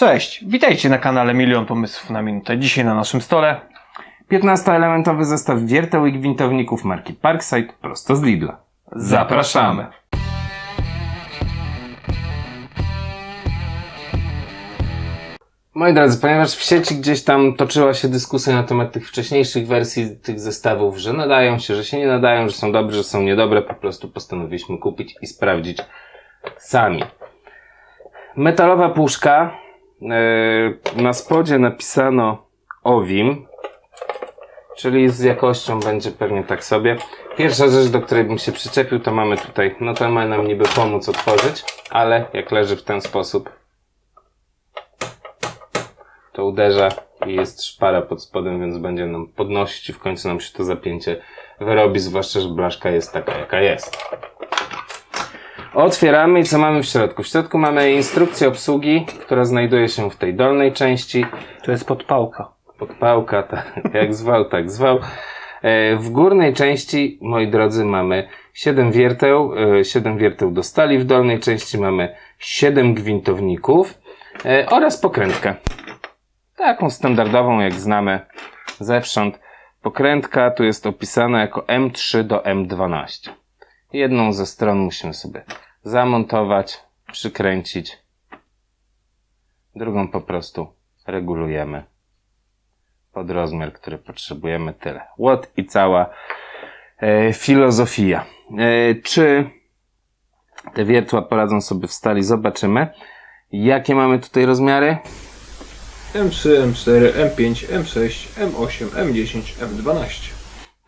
Cześć, witajcie na kanale Milion Pomysłów na Minutę. Dzisiaj na naszym stole 15-elementowy zestaw wierteł i gwintowników marki Parkside prosto z Lidla. zapraszamy. Moi drodzy, ponieważ w sieci gdzieś tam toczyła się dyskusja na temat tych wcześniejszych wersji tych zestawów, że nadają się, że się nie nadają, że są dobre, że są niedobre, po prostu postanowiliśmy kupić i sprawdzić sami. Metalowa puszka. Yy, na spodzie napisano OWIM, czyli z jakością będzie pewnie tak sobie. Pierwsza rzecz, do której bym się przyczepił, to mamy tutaj, no to ma nam niby pomóc otworzyć, ale jak leży w ten sposób, to uderza i jest szpara pod spodem, więc będzie nam podnosić i w końcu nam się to zapięcie wyrobi, zwłaszcza, że blaszka jest taka, jaka jest. Otwieramy i co mamy w środku? W środku mamy instrukcję obsługi, która znajduje się w tej dolnej części. To jest podpałka. Podpałka, tak, jak zwał, tak zwał. E, W górnej części, moi drodzy, mamy 7 wierteł, e, 7 wierteł do stali. W dolnej części mamy 7 gwintowników e, oraz pokrętkę. Taką standardową, jak znamy zewsząd. Pokrętka tu jest opisana jako M3 do M12. Jedną ze stron musimy sobie zamontować, przykręcić. Drugą po prostu regulujemy pod rozmiar, który potrzebujemy. Tyle. Łot i cała e, filozofia. E, czy te wiertła poradzą sobie w stali? Zobaczymy. Jakie mamy tutaj rozmiary? M3, M4, M5, M6, M8, M10, M12.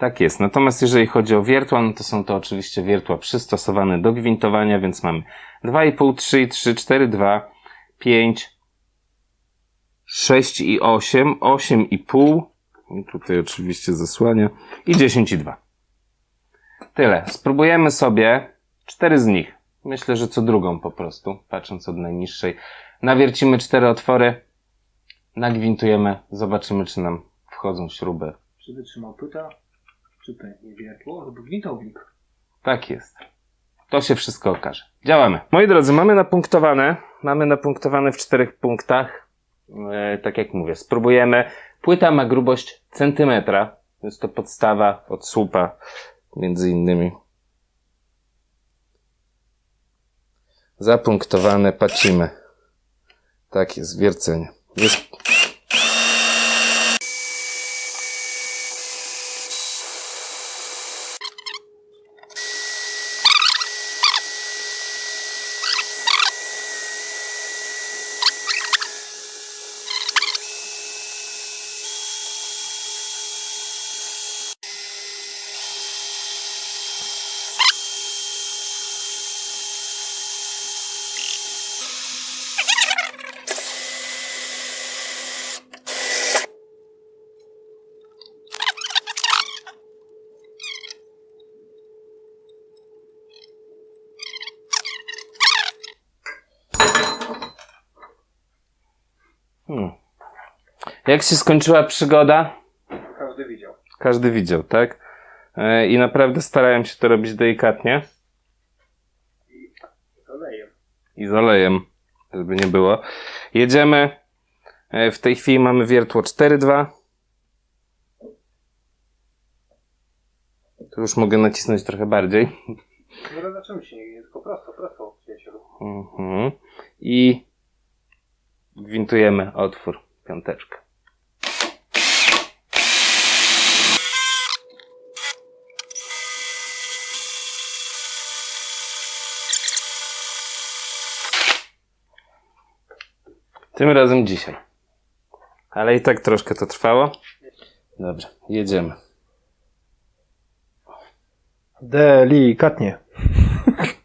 Tak jest. Natomiast jeżeli chodzi o wiertła, no to są to oczywiście wiertła przystosowane do gwintowania, więc mamy 2,5, 3, 3, 4, 2, 5, 6 i 8, 8,5, i tutaj oczywiście zasłania, i 10 i 2. Tyle. Spróbujemy sobie cztery z nich. Myślę, że co drugą po prostu, patrząc od najniższej. Nawiercimy cztery otwory, nagwintujemy, zobaczymy, czy nam wchodzą śruby Czy wytrzymał pyta, czy pęknie wiertło lub gwintownik. Tak jest. To się wszystko okaże. Działamy. Moi drodzy, mamy napunktowane. Mamy napunktowane w czterech punktach. E, tak jak mówię, spróbujemy. Płyta ma grubość centymetra. Jest to podstawa od słupa, między innymi. Zapunktowane, pacimy. Tak jest, wiercenie. Jest Hmm. Jak się skończyła przygoda? Każdy widział. Każdy widział, tak? E, I naprawdę starałem się to robić delikatnie Z olejem. i z olejem, żeby nie było. Jedziemy. E, W tej chwili mamy wiertło 4.2. Tu już mogę nacisnąć trochę bardziej. No zaznaczymy się, nie tylko prosto, prosto, przyjacielu. Mhm. I gwintujemy otwór, piąteczkę. Tym razem dzisiaj. Ale i tak troszkę to trwało. Dobrze, jedziemy. Delikatnie.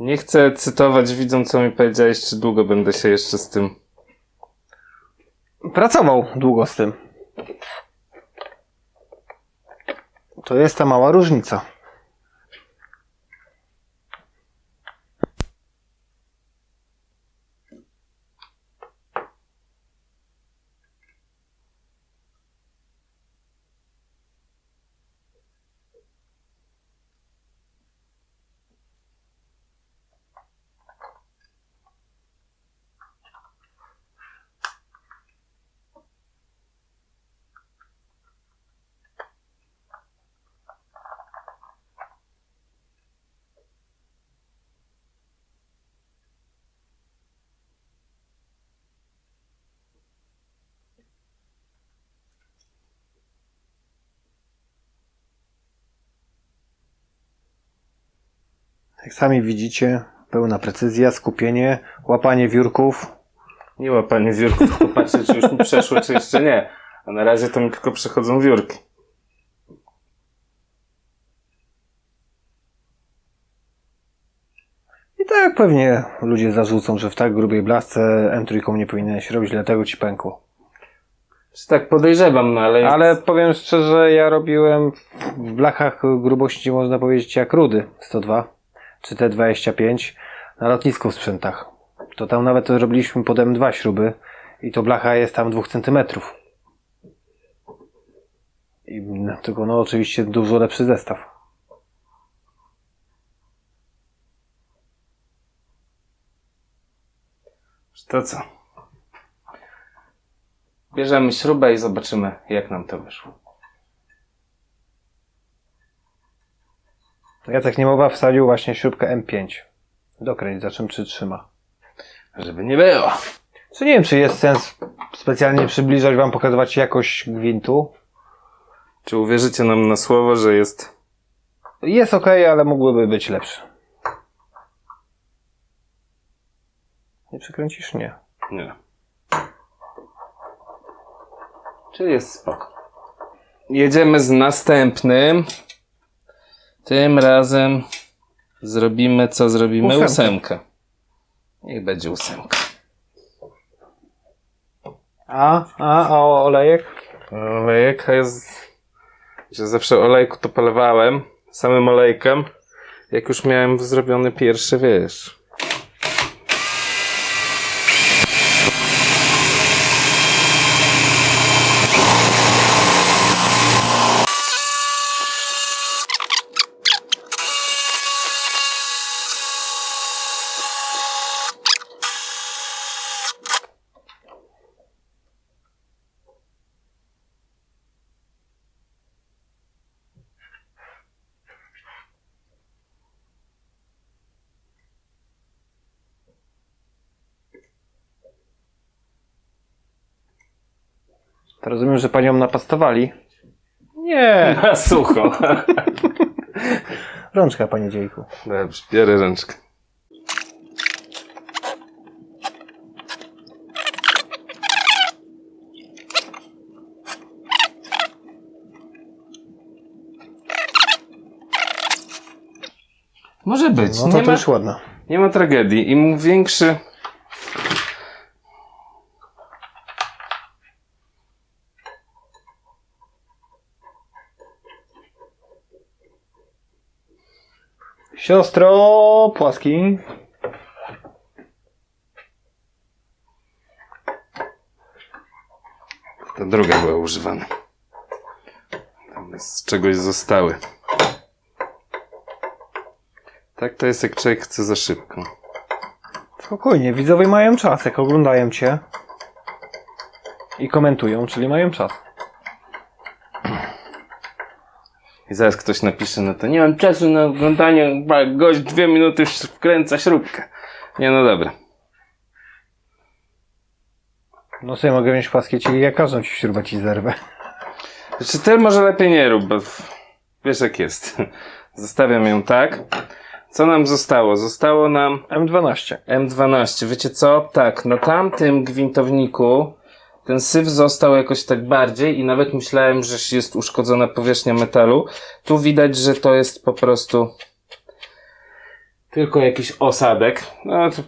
Nie chcę cytować, widzą co mi powiedziałeś, czy długo będę się jeszcze z tym Pracował długo z tym. To jest ta mała różnica. Jak sami widzicie, pełna precyzja, skupienie, łapanie wiórków. Nie łapanie wiórków, tylko patrzę, czy już mi przeszło, czy jeszcze nie. A na razie to mi tylko przechodzą wiórki. I tak pewnie ludzie zarzucą, że w tak grubej blasce M3 nie powinieneś robić, dlatego ci pękło. Czy tak podejrzewam, no ale... Ale powiem szczerze, ja robiłem w blachach grubości, można powiedzieć, jak rudy 102 czy T25 na lotnisku w sprzętach. To tam nawet robiliśmy pod M2 śruby i to blacha jest tam 2 cm. I tylko no oczywiście dużo lepszy zestaw. To co? Bierzemy śrubę i zobaczymy, jak nam to wyszło. Jacek Niemowa wsadził właśnie śrubkę M5. Dokręć, za czym przytrzyma. Żeby nie było. Czy nie wiem, czy jest sens specjalnie przybliżać wam, pokazywać jakość gwintu. Czy uwierzycie nam na słowo, że jest... Jest ok, ale mógłby być lepszy. Nie przykręcisz? Nie. Nie. Czyli jest spoko. Jedziemy z następnym. Tym razem zrobimy, co zrobimy? Ósemkę. Ósemkę. Niech będzie ósemka. A, a, a olejek? Olejek, jest... Że zawsze olejku to polewałem samym olejkiem. Jak już miałem zrobiony pierwszy, wiesz... To rozumiem, że panią napastowali? Nie. Na sucho. Rączka, panie dziejku. Dobrze, biorę ręczkę. Może być. No to, nie, to ma, już ładna. nie ma tragedii. Im większy. Siostro, płaski. Ta druga była używana. Tam z czegoś zostały. Tak to jest, jak człowiek chce za szybko. Spokojnie, widzowie mają czas, jak oglądają cię. I komentują, czyli mają czas. I zaraz ktoś napisze, no to nie mam czasu na oglądanie, gość dwie minuty już wkręca śrubkę. Nie, no dobra. No sobie mogę wziąć płaskie, czyli jak każdą ci śrubę ci zerwę. Znaczy, ty może lepiej nie rób, bo wiesz jak jest. Zostawiam ją tak. Co nam zostało? Zostało nam M12. M12. Wiecie co? Tak, na tamtym gwintowniku ten syf został jakoś tak bardziej i nawet myślałem, że jest uszkodzona powierzchnia metalu. Tu widać, że to jest po prostu tylko jakiś osadek. No to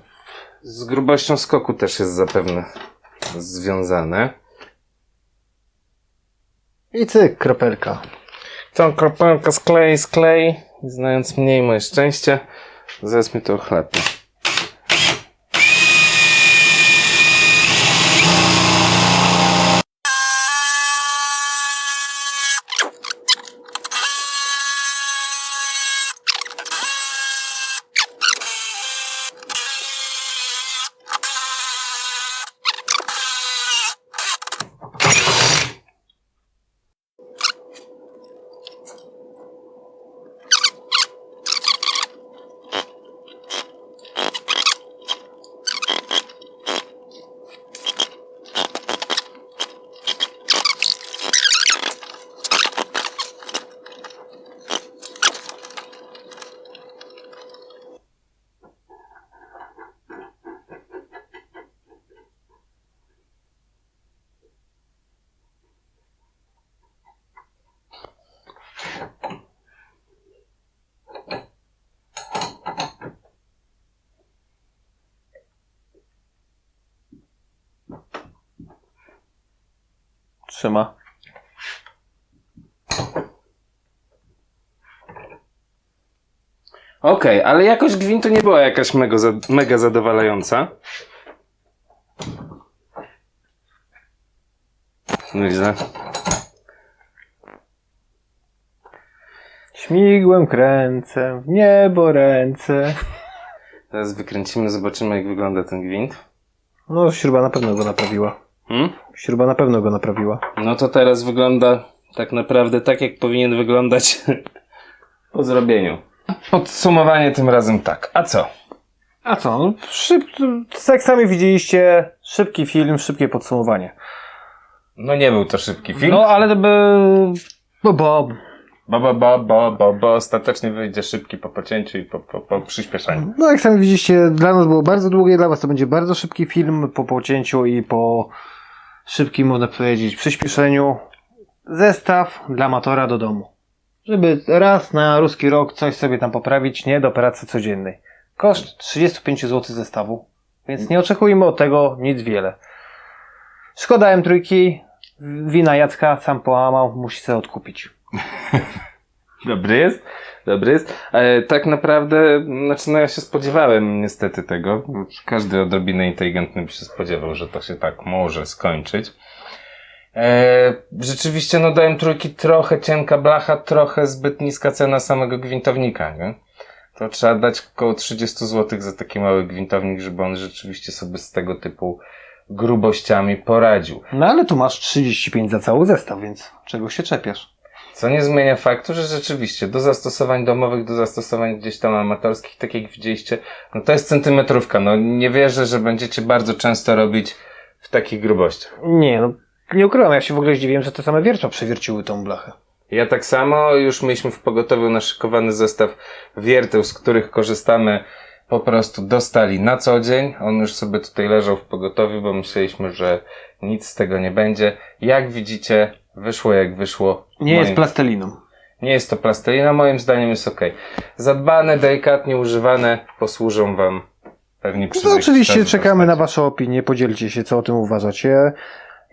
z grubością skoku też jest zapewne związane. I cyk, kropelka. Tą kropelkę sklej, sklej. Znając mniej moje szczęście, zaraz mi to ochlepie. Trzyma. Okej, ale jakość gwintu nie była jakaś mega, za, mega zadowalająca. Nieźle. Śmigłem kręcę, w niebo ręce. Teraz wykręcimy, zobaczymy jak wygląda ten gwint. No, śruba na pewno go naprawiła. Hmm? Śruba na pewno go naprawiła. No to teraz wygląda tak naprawdę tak, jak powinien wyglądać po zrobieniu. Podsumowanie tym razem tak. A co? A co? No, szyb... Jak sami widzieliście, szybki film, szybkie podsumowanie. No nie był to szybki film. No, ale to by... Bo, bo... Bo, bo, bo, bo, bo, bo ostatecznie wyjdzie szybki po pocięciu i po, po, po przyspieszeniu. No, jak sami widzieliście, dla nas było bardzo długie, dla was to będzie bardzo szybki film po pocięciu i po szybkim, można powiedzieć, przyspieszeniu. Zestaw dla amatora do domu. Żeby raz na ruski rok coś sobie tam poprawić, nie do pracy codziennej. Koszt 35 zł zestawu, więc nie oczekujmy od tego nic wiele. Szkoda M3, wina Jacka sam połamał, musi sobie odkupić. Dobry jest, dobry jest. E, tak naprawdę, znaczy no ja się spodziewałem niestety tego. Każdy odrobinę inteligentny by się spodziewał, że to się tak może skończyć. E, rzeczywiście no dałem trójki trochę cienka blacha, trochę zbyt niska cena samego gwintownika, nie? To trzeba dać około 30 zł za taki mały gwintownik, żeby on rzeczywiście sobie z tego typu grubościami poradził. No ale tu masz 35 za cały zestaw, więc czego się czepiasz? Co nie zmienia faktu, że rzeczywiście do zastosowań domowych, do zastosowań gdzieś tam amatorskich, tak jak widzieliście, no to jest centymetrówka. No nie wierzę, że będziecie bardzo często robić w takich grubościach. Nie, no nie ukrywam, ja się w ogóle zdziwiłem, że te same wiertła przewierciły tą blachę. Ja tak samo, już mieliśmy w pogotowiu naszykowany zestaw wierteł, z których korzystamy po prostu do stali na co dzień. On już sobie tutaj leżał w pogotowiu, bo myśleliśmy, że nic z tego nie będzie. Jak widzicie, wyszło jak wyszło. Nie Moim- jest plasteliną. Nie jest to plastelina, moim zdaniem jest ok. Zadbane, delikatnie używane, posłużą Wam pewnie przy No oczywiście czekamy na postaci. Wasze opinie, podzielcie się, co o tym uważacie.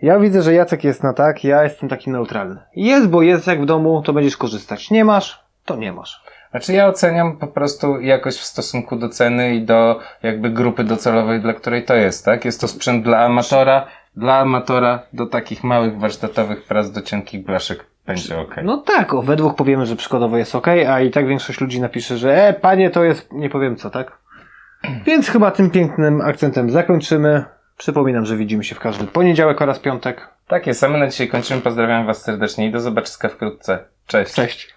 Ja widzę, że Jacek jest na tak, ja jestem taki neutralny. Jest, bo jest jak w domu, to będziesz korzystać. Nie masz, to nie masz. Znaczy ja oceniam po prostu jakość w stosunku do ceny i do jakby grupy docelowej, dla której to jest, tak? Jest to sprzęt dla amatora, dla amatora do takich małych warsztatowych prac do cienkich blaszek będzie ok. No tak, o, we dwóch powiemy, że przykładowo jest ok, a i tak większość ludzi napisze, że e, panie, to jest, nie powiem co, tak? Więc chyba tym pięknym akcentem zakończymy. Przypominam, że widzimy się w każdy poniedziałek oraz piątek. Tak jest, a my na dzisiaj kończymy. Pozdrawiam Was serdecznie i do zobaczenia wkrótce. Cześć. Cześć.